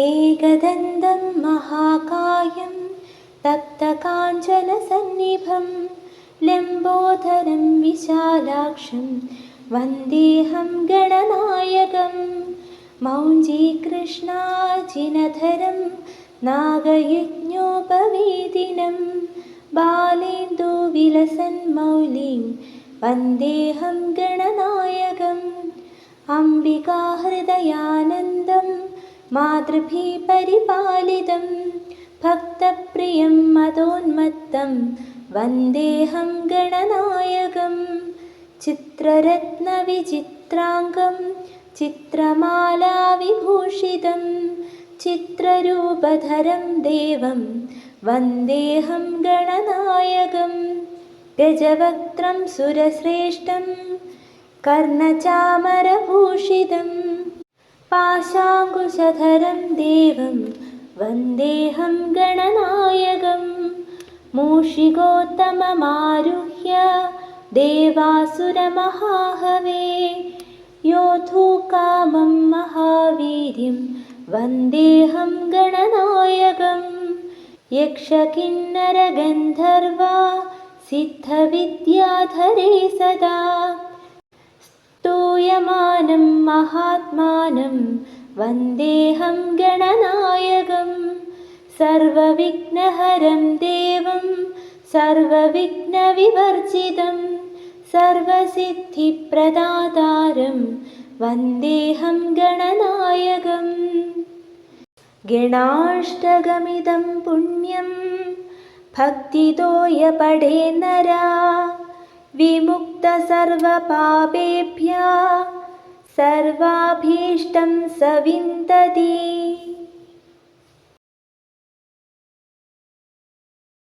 ഏകദന്തം മഹാകായം തപ്തകാഞ്ചനസന്നിഭം ലംബോധരം വിശാലാക്ഷം വന്ദേഹം ഗണനായകം മൗഞ്ചീകൃഷ്ണാജിനധരം നാഗയജ്ഞോപവേദിനം ബാലേന്ദുവിലസൻ മൗലിം വന്ദേഹം ഗണനായകം അംബികാഹൃദയാനന്ദം मातृभिः परिपालितं भक्तप्रियं मदोन्मत्तं वन्देऽहं गणनायकं चित्ररत्नविचित्राङ्गं चित्रमालाविभूषितं चित्ररूपधरं देवं वन्देऽहं गणनायकं गजवक्त्रं सुरश्रेष्ठं कर्णचामरभूषितं पाशाङ्कुशधरं देवं वन्देऽहं गणनायकं। मूषिकोत्तममारुह्य देवासुरमहाहवे योद्धुकामं महावीर्यं वन्देऽहं गणनायकं। यक्षकिन्नरगन्धर्वा सिद्धविद्याधरे सदा। स्तूयमानं महात्मानं വന്ദേഹം ഗണനായകം. സർവവിഘ്നഹരം ദേവം സർവവിഘ്നവിവർജിതം സർവസിദ്ധിപ്രദാതാരം. വന്ദേഹം ഗണനായകം. ഗണാഷ്ടകമിതം പുണ്യം ഭക്തിതോയ പടേ നരാ വിമുക്ത സർവപാപേഭ്യ सर्वाभीष्टं स विन्दति